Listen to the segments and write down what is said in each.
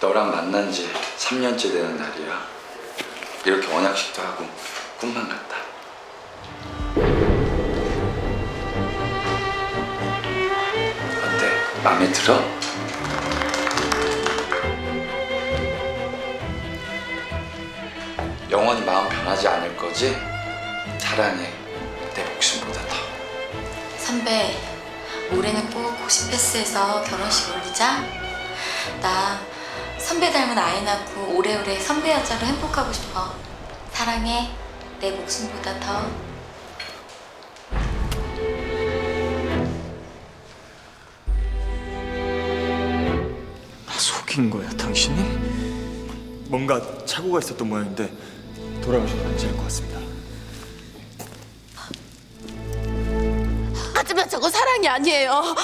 너랑 만난 지 3년째 되는 날이야. 이렇게 언약식도 하고 꿈만 같다. 어때? 마음에 들어? 영원히 마음 변하지 않을 거지? 사랑해. 내 목숨보다 더. 선배, 올해는 꼭 고시 패스해서 결혼식 올리자. 나 선배 닮은 아이 낳고 오래오래 선배 여자로 행복하고 싶어. 사랑해. 내 목숨보다 더. 나 속인 거야 당신이? 뭔가 착오가 있었던 모양인데 돌아가셔도 괜찮을 것 같습니다 하지만 저거 사랑이 아니에요.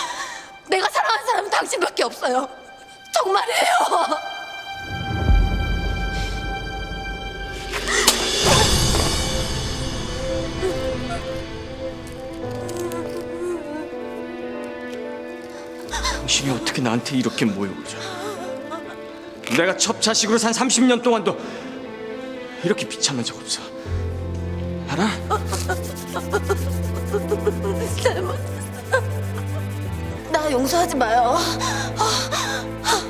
내가 사랑하는 사람은 당신밖에 없어요. 정말이에요. 당신이 어떻게 나한테 이렇게 모욕을 줘 내가 첩자식으로 산 30년 동안도 이렇게 비참한 적 없어 알아? 나 용서하지 마요.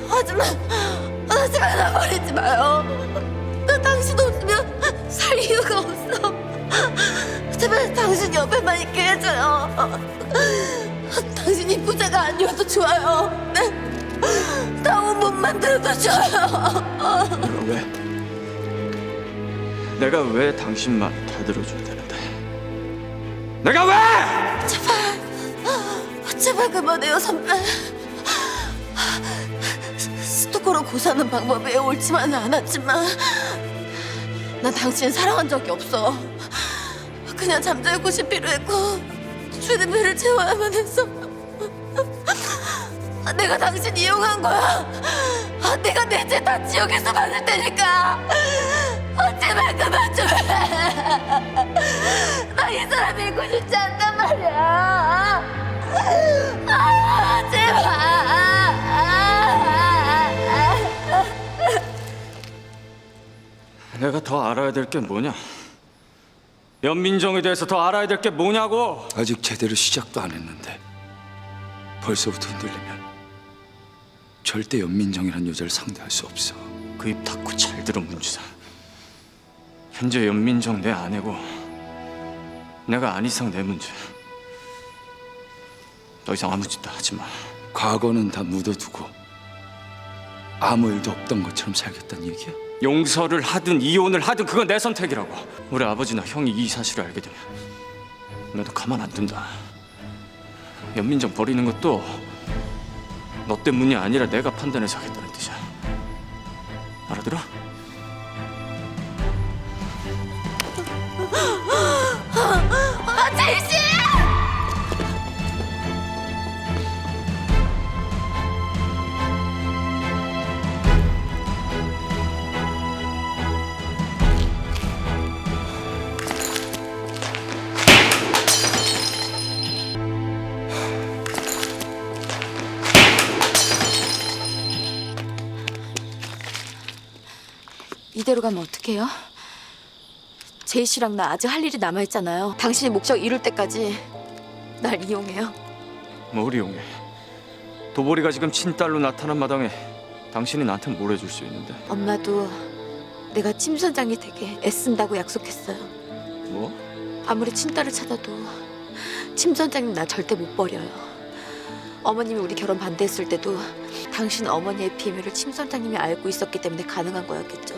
하지만 하지만 나 버리지 마요. 나 당신 없으면 살 이유가 없어. 제발 당신 옆에만 있게 해줘요. 아니어도 좋아요. 나 옷만 들어도 좋아요. 내가 왜? 내가 왜 당신 말다 들어줘야 되는데 내가 왜? 제발 그만해요 선배 스토커로 고사하는 방법이 옳지만은 않았지만 난 당신 사랑한 적이 없어 그냥 잠잘 곳이 필요했고 주는 배를 채워야만 했어 내가 당신 이용한 거야 아, 내가 내 죄 다 지옥에서 받을 테니까 아, 제발 그만 좀나이 사람 믿고 싶지 않단 말이야 아, 제발. 내가 더 알아야 될 게 뭐냐? 연민정에 대해서 더 알아야 될 게 뭐냐고? 아직 제대로 시작도 안 했는데 벌써부터 흔들리면 절대 연민정이란 여자를 상대할 수 없어. 그 입 닫고 잘 들어 문주사. 현재 연민정 내 아내고 내가 안 이상 내 문제. 더 이상 아무 짓도 하지 마. 과거는 다 묻어두고 아무 일도 없던 것처럼 살겠다는 얘기야? 용서를 하든 이혼을 하든 그건 내 선택이라고. 우리 아버지나 형이 이 사실을 알게 되면 나도 가만 안 둔다. 연민정 버리는 것도 너 때문이 아니라 내가 판단해서 하겠다는 뜻이야. 알아들어? 이대로 가면 어떡해요? 제이 씨랑 나 아직 할 일이 남아있잖아요. 당신이 목적 이룰 때까지 날 이용해요. 뭘 이용해? 도보리가 지금 친딸로 나타난 마당에 당신이 나한테 뭘 해줄 수 있는데? 엄마도 내가 침 선장이 되게 애쓴다고 약속했어요. 뭐? 아무리 친딸을 찾아도 침 선장님 나 절대 못 버려요. 어머님이 우리 결혼 반대했을 때도 당신 어머니의 비밀을 침 선장님이 알고 있었기 때문에 가능한 거였겠죠.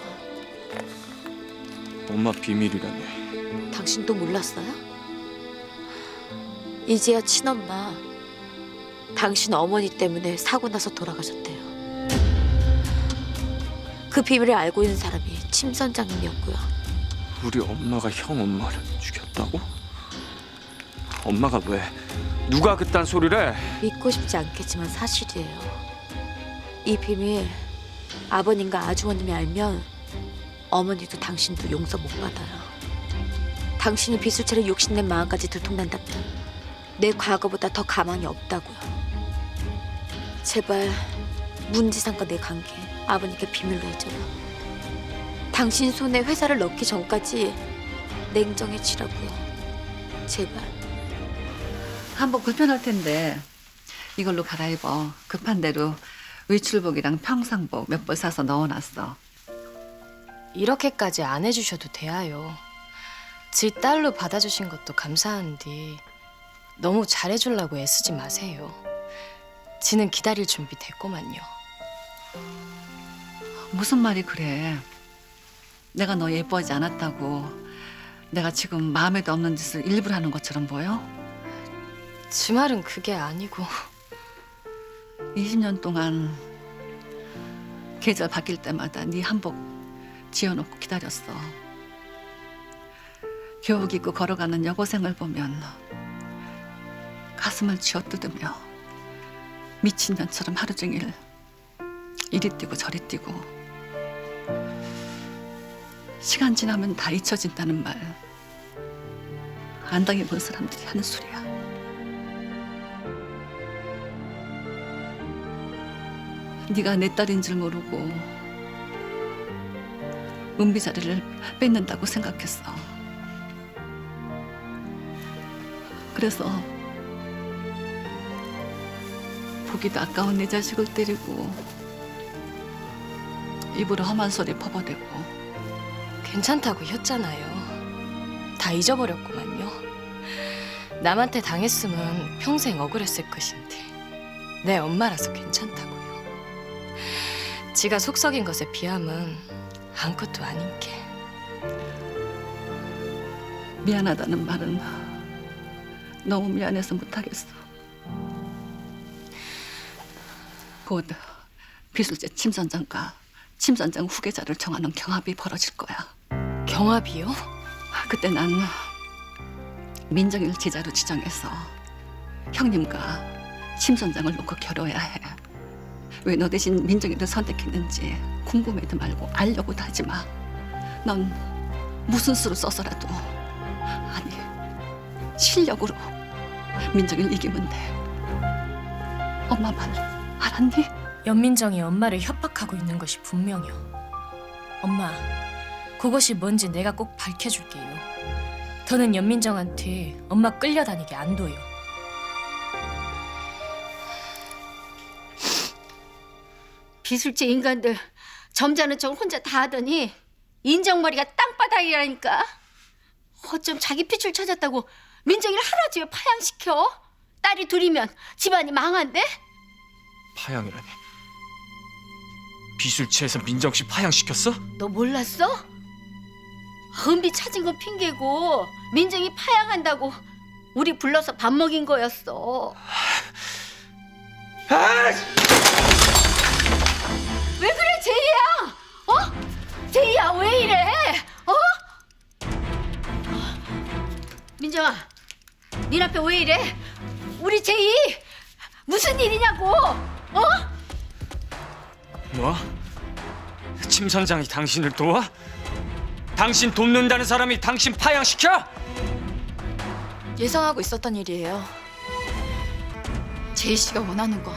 엄마 비밀이라니. 당신도 몰랐어요? 이제야 친엄마 당신 어머니 때문에 사고 나서 돌아가셨대요. 그 비밀을 알고 있는 사람이 침 선장님이었고요. 우리 엄마가 형 엄마를 죽였다고? 엄마가 왜? 누가 그딴 소리를 해? 믿고 싶지 않겠지만 사실이에요. 이 비밀 아버님과 아주버님이 알면 어머니도 당신도 용서 못 받아요. 당신이 비수처럼 욕심낸 마음까지 들통난다면 내 과거보다 더 가망이 없다고요. 제발 문지상과 내 관계 아버님께 비밀로 해줘요. 당신 손에 회사를 넣기 전까지 냉정해지라고요. 제발. 한복 불편할 텐데 이걸로 갈아입어. 급한 대로 외출복이랑 평상복 몇 벌 사서 넣어놨어. 이렇게까지 안 해주셔도 돼요. 지 딸로 받아주신 것도 감사한데 너무 잘해주려고 애쓰지 마세요. 지는 기다릴 준비 됐고만요. 무슨 말이 그래? 내가 너 예뻐하지 않았다고 내가 지금 마음에도 없는 짓을 일부러 하는 것처럼 보여? 지 말은 그게 아니고 20년 동안 계절 바뀔 때마다 네 한복 지어놓고 기다렸어. 교복 입고 걸어가는 여고생을 보면 가슴을 쥐어뜯으며 미친년처럼 하루 종일 이리 뛰고 저리 뛰고 시간 지나면 다 잊혀진다는 말 안 당해본 사람들이 하는 소리야. 네가 내 딸인 줄 모르고 은비 자리를 뺏는다고 생각했어. 그래서 보기도 아까운 내 자식을 때리고 입으로 험한 소리 퍼버대고 괜찮다고 했잖아요. 다 잊어버렸구만요. 남한테 당했으면 평생 억울했을 것인데 내 엄마라서 괜찮다고요. 지가 속썩인 것에 비함은 아무것도 아닌 게 미안하다는 말은 너무 미안해서 못하겠어. 곧 비술제 침선장과 침선장 후계자를 정하는 경합이 벌어질 거야. 경합이요? 그때 난 민정일 제자로 지정해서 형님과 침선장을 놓고 겨뤄야 해. 왜 너 대신 민정이를 선택했는지 궁금해도 말고 알려고도 하지 마. 넌 무슨 수를 써서라도 아니 실력으로 민정이를 이기면 돼. 엄마 말 알았니? 연민정이 엄마를 협박하고 있는 것이 분명해요. 엄마, 그것이 뭔지 내가 꼭 밝혀줄게요. 더는 연민정한테 엄마 끌려다니게 안 둬요. 비술제 인간들 점잖은 척 혼자 다 하더니 인정머리가 땅바닥이라니까 어쩜 자기 핏줄 찾았다고 민정이를 종일 파양시켜 딸이 둘이면 집안이 망한데 파양이라니. 비술체에서 민정 씨 파양시켰어? 너 몰랐어? 은비 찾은 거 핑계고 민정이 파양한다고 우리 불러서 밥 먹인 거였어 왜 어? 제이야 왜 이래 어? 민정아 네 앞에 왜 이래 우리 제이 무슨 일이냐고 어? 뭐? 침 선장이 당신을 도와? 당신 돕는다는 사람이 당신 파양시켜? 예상하고 있었던 일이에요. 제이 씨가 원하는 거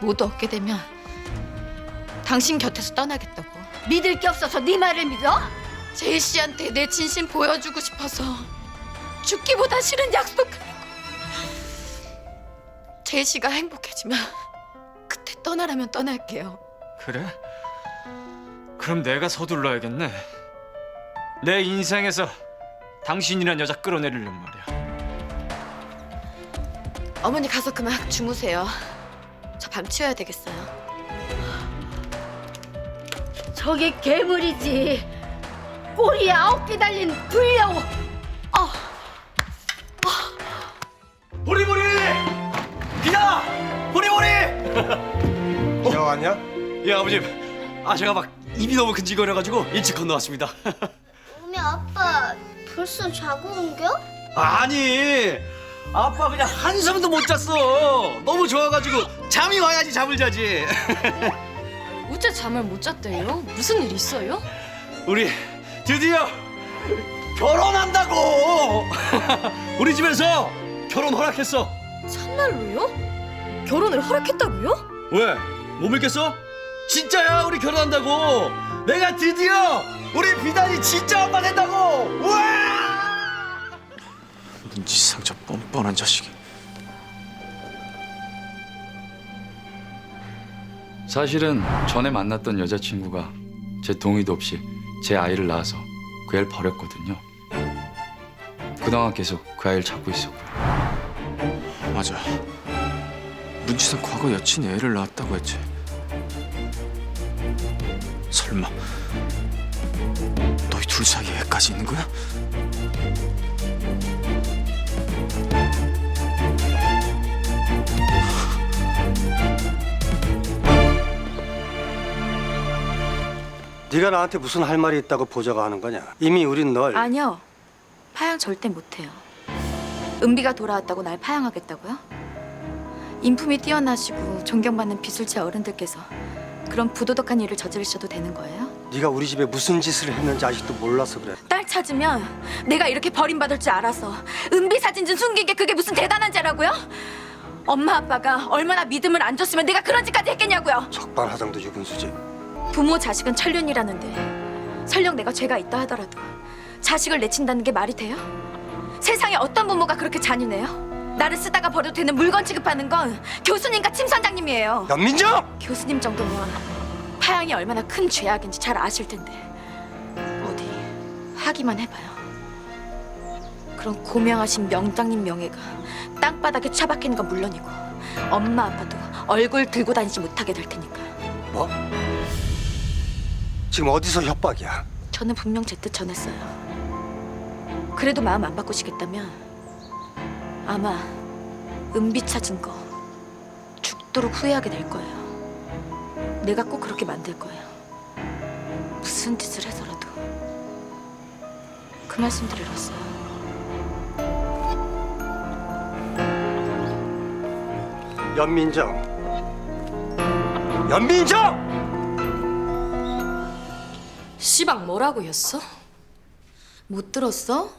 모두 얻게 되면 당신 곁에서 떠나겠다고. 믿을 게 없어서 네 말을 믿어? 제이 씨한테 내 진심 보여주고 싶어서 죽기보다 싫은 약속하고 제이 씨가 행복해지면 그때 떠나라면 떠날게요. 그래? 그럼 내가 서둘러야겠네. 내 인생에서 당신이란 여자 끌어내리란 말이야. 어머니 가서 그만 주무세요. 저 밤 치워야 되겠어요. 저게 괴물이지 꼬리에 아홉 개 달린 불려우 보리보리! 비다! 보리보리! 야 왔냐? 예 아버님. 아 제가 막 입이 너무 근질거려가지고 일찍 건너왔습니다. 우리 아빠 벌써 자고 온겨? 아니 아빠 그냥 한숨도 못 잤어 너무 좋아가지고 잠이 와야지 잠을 자지 어째 잠을 못 잤대요? 무슨 일 있어요? 우리 드디어 결혼한다고 우리 집에서 결혼 허락했어 참말로요? 결혼을 허락했다고요? 왜? 못 믿겠어? 진짜야 우리 결혼한다고 내가 드디어 우리 비단이 진짜 아빠 된다고 우와 눈치상 저 뻔뻔한 자식이 사실은 전에 만났던 여자친구가 제 동의도 없이 제 아이를 낳아서 그 애를 버렸거든요. 그동안 계속 그 아이를 찾고 있었고요. 맞아 눈치상 과거 여친이 애를 낳았다고 했지 설마 너희 둘 사이에 애까지 있는 거야? 네가 나한테 무슨 할 말이 있다고 보자고 하는 거냐? 이미 우린 널 아니요. 파양 절대 못해요. 은비가 돌아왔다고 날 파양하겠다고요? 인품이 뛰어나시고 존경받는 비술체 어른들께서 그런 부도덕한 일을 저지르셔도 되는 거예요? 네가 우리 집에 무슨 짓을 했는지 아직도 몰라서 그래. 딸 찾으면 내가 이렇게 버림받을 줄 알아서 은비 사진 좀 숨긴 게 그게 무슨 대단한 죄라고요? 엄마 아빠가 얼마나 믿음을 안 줬으면 내가 그런 짓까지 했겠냐고요? 적반하장도 유분수지. 부모 자식은 천륜이라는데 설령 내가 죄가 있다 하더라도 자식을 내친다는 게 말이 돼요? 세상에 어떤 부모가 그렇게 잔인해요? 나를 쓰다가 버려도 되는 물건 취급하는 건 교수님과 침 선장님이에요. 연민정! 교수님 정도면 파양이 얼마나 큰 죄악인지 잘 아실 텐데 어디 하기만 해봐요. 그런 고명하신 명장님 명예가 땅바닥에 처박히는 건 물론이고 엄마 아빠도 얼굴 들고 다니지 못하게 될 테니까. 뭐? 지금 어디서 협박이야? 저는 분명 제 뜻 전했어요. 그래도 마음 안 바꾸시겠다면 아마 은비 찾은 거 죽도록 후회하게 될 거예요. 내가 꼭 그렇게 만들 거예요. 무슨 짓을 해서라도 그 말씀 드리러 왔어요. 연민정. 연민정! 시방 뭐라고 했어? 못 들었어?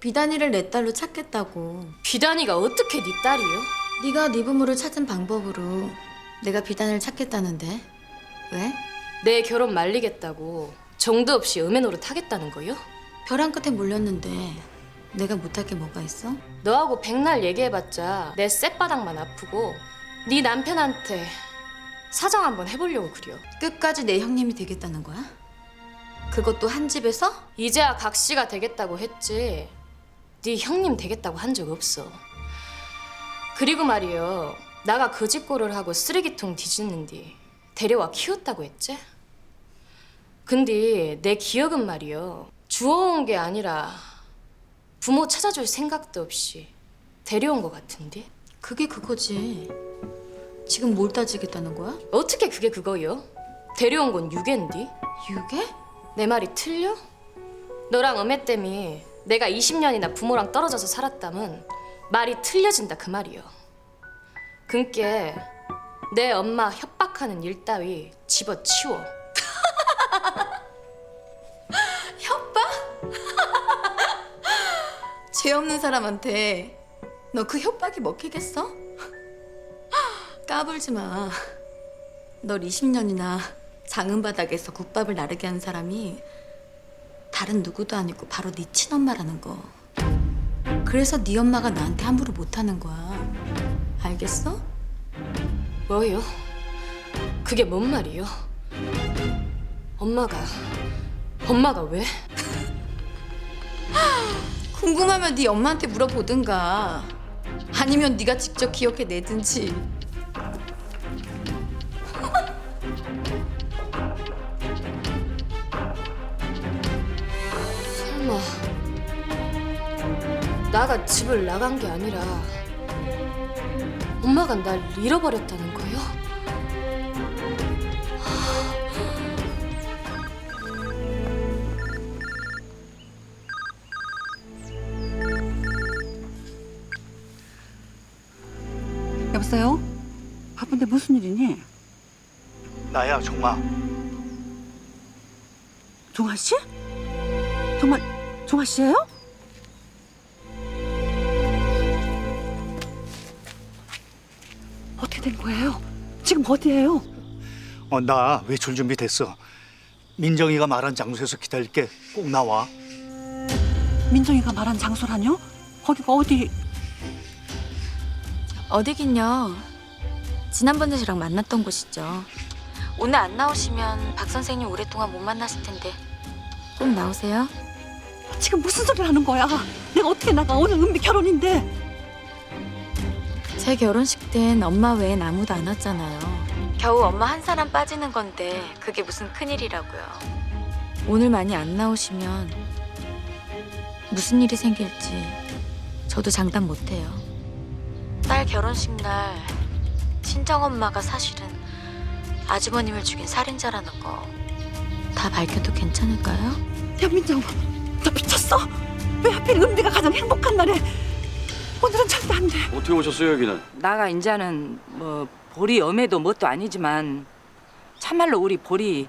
비단이를 내 딸로 찾겠다고. 비단이가 어떻게 네 딸이요? 네가 네 부모를 찾은 방법으로 내가 비단을 찾겠다는데 왜? 내 결혼 말리겠다고 정도 없이 음해 노릇 하겠다는 거요? 벼랑 끝에 몰렸는데 내가 못할 게 뭐가 있어? 너하고 백날 얘기해봤자 내 쌔바닥만 아프고 네 남편한테 사정 한번 해보려고 그려. 끝까지 내 형님이 되겠다는 거야? 그것도 한 집에서? 이제야 각시가 되겠다고 했지. 네 형님 되겠다고 한 적 없어. 그리고 말이요. 나가 거짓골을 하고 쓰레기통 뒤집는디 데려와 키웠다고 했지? 근데 내 기억은 말이요. 주워온 게 아니라 부모 찾아줄 생각도 없이 데려온 것 같은데? 그게 그거지. 지금 뭘 따지겠다는 거야? 어떻게 그게 그거요? 데려온 건 유괴인디? 유괴? 내 말이 틀려? 너랑 때문에 내가 20년이나 부모랑 떨어져서 살았다면 말이 틀려진다 그 말이요. 그니께 내 엄마 협박하는 일 따위 집어치워. 죄 없는 사람한테 너 그 협박이 먹히겠어? 까불지 마. 널 20년이나 장은바닥에서 국밥을 나르게 한 사람이 다른 누구도 아니고 바로 네 친엄마라는 거. 그래서 네 엄마가 나한테 함부로 못하는 거야. 알겠어? 뭐요? 그게 뭔 말이요? 엄마가 엄마가 왜? 궁금하면 네 엄마한테 물어보든가. 아니면 네가 직접 기억해 내든지. 설마 나가 집을 나간 게 아니라 엄마가 날 잃어버렸다는 거요? 여보세요? 바쁜데 무슨 일이니? 나야 정마 종아 씨? 정말 종아 씨예요? 어떻게 된 거예요? 지금 어디예요? 어, 나 외출 준비 됐어. 민정이가 말한 장소에서 기다릴게. 꼭 나와. 민정이가 말한 장소라뇨? 거기가 어디? 어디긴요. 지난번에 저랑 만났던 곳이죠. 오늘 안 나오시면 박 선생님 오랫동안 못 만났을 텐데 꼭 나오세요. 지금 무슨 소리를 하는 거야? 내가 어떻게 나가? 오늘 은비 결혼인데. 제 결혼식 땐 엄마 외엔 아무도 안 왔잖아요. 겨우 엄마 한 사람 빠지는 건데 그게 무슨 큰일이라고요. 오늘 많이 안 나오시면 무슨 일이 생길지 저도 장담 못해요. 딸 결혼식 날 친정 엄마가 사실은 아주버님을 죽인 살인자라는 거 다 밝혀도 괜찮을까요? 야 민정, 너 미쳤어? 왜 하필 은비가 가장 행복한 날에 오늘은 절대 안 돼. 어떻게 오셨어요 여기는? 나가 인자는 뭐 보리 엄해도 뭣도 아니지만 참말로 우리 보리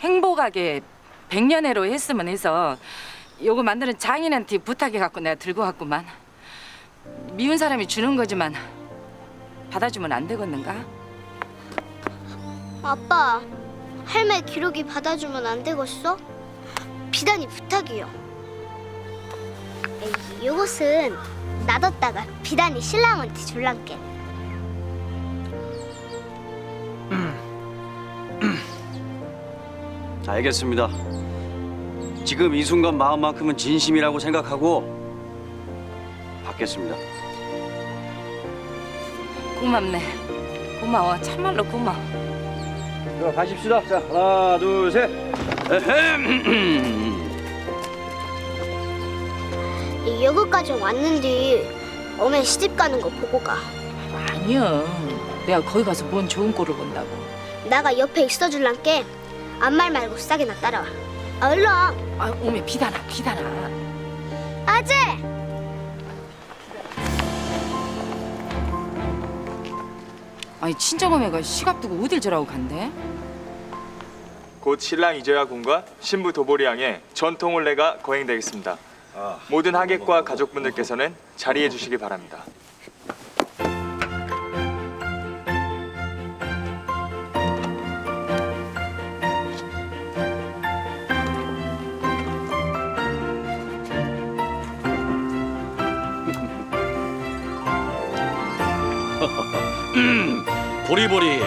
행복하게 백년해로 했으면 해서 요거 만드는 장인한테 부탁해 갖고 내가 들고 왔구만 미운 사람이 주는 거지만 받아주면 안 되겠는가? 아빠, 할매 기록이 받아주면 안 되겠어? 비단이 부탁이요. 에이, 요것은 놔뒀다가 비단이 신랑한테 줄란게. 알겠습니다. 지금 이 순간 마음만큼은 진심이라고 생각하고 받겠습니다. 고맙네 고마워 참말로 고마워 자, 가십시다. 자, 하나, 둘, 셋. 에헴. 이 여기까지 왔는데 어메 시집 가는 거 보고 가. 아니야 내가 거기 가서 뭔 좋은 꼴을 본다고 나가 옆에 있어줄란게 아무 말 말고 싸게 나 따라와. 아, 얼른. 와. 아 오메 비단아 비단아 아재! 아니 친정어머니가 시갑 두고 어딜 저라고 간대? 곧 신랑 이재화 군과 신부 도보리 양의 전통 혼례가 거행되겠습니다. 모든 하객과 가족분들께서는 자리해 주시기 바랍니다. 보리보리.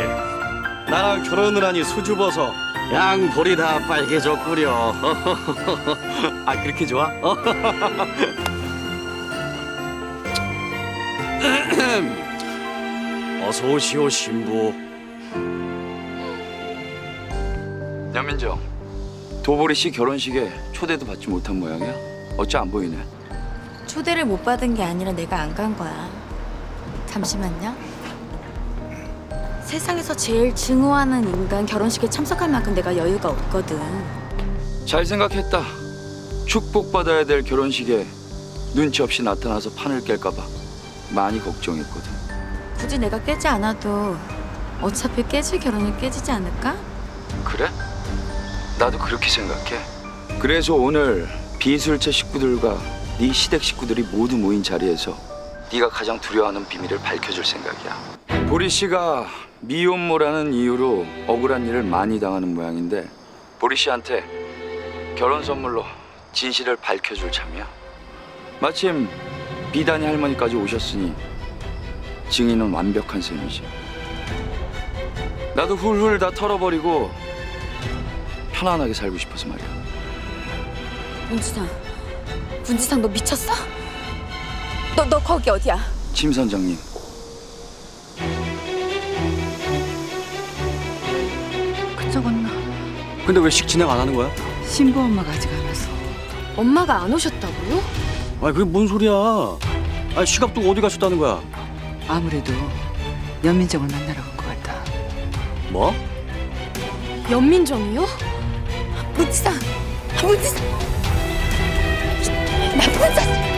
나랑 결혼을 하니 수줍어서 양 볼이 다 빨개졌구려. 아 그렇게 좋아? 어? 어서 오시오 신부. 연민정, 도보리 씨 결혼식에 초대도 받지 못한 모양이야? 어째 안 보이네. 초대를 못 받은 게 아니라 내가 안 간 거야. 잠시만요. 세상에서 제일 증오하는 인간 결혼식에 참석할 만큼 내가 여유가 없거든. 잘 생각했다. 축복받아야 될 결혼식에 눈치 없이 나타나서 판을 깰까 봐 많이 걱정했거든. 굳이 내가 깨지 않아도 어차피 깨질 결혼은 깨지지 않을까? 그래? 나도 그렇게 생각해. 그래서 오늘 비술체 식구들과 네 시댁 식구들이 모두 모인 자리에서 네가 가장 두려워하는 비밀을 밝혀줄 생각이야. 보리 씨가 미혼모라는 이유로 억울한 일을 많이 당하는 모양인데 보리 씨한테 결혼 선물로 진실을 밝혀줄 참이야. 마침 비단이 할머니까지 오셨으니 증인은 완벽한 셈이지. 나도 훌훌 다 털어버리고 편안하게 살고 싶어서 말이야. 문지상, 문지상 너 미쳤어? 너 너 거기 어디야? 침 선장님, 근데 왜 식 진행 안 하는 거야? 신부 엄마가 아직 안 왔어. 엄마가 안 오셨다고요? 아 그게 뭔 소리야? 아 시갑 두고 어디 가셨다는 거야? 아무래도 연민정을 만나러 간것 같아. 뭐? 연민정이요? 문지상, 문지상, 나쁜 자식!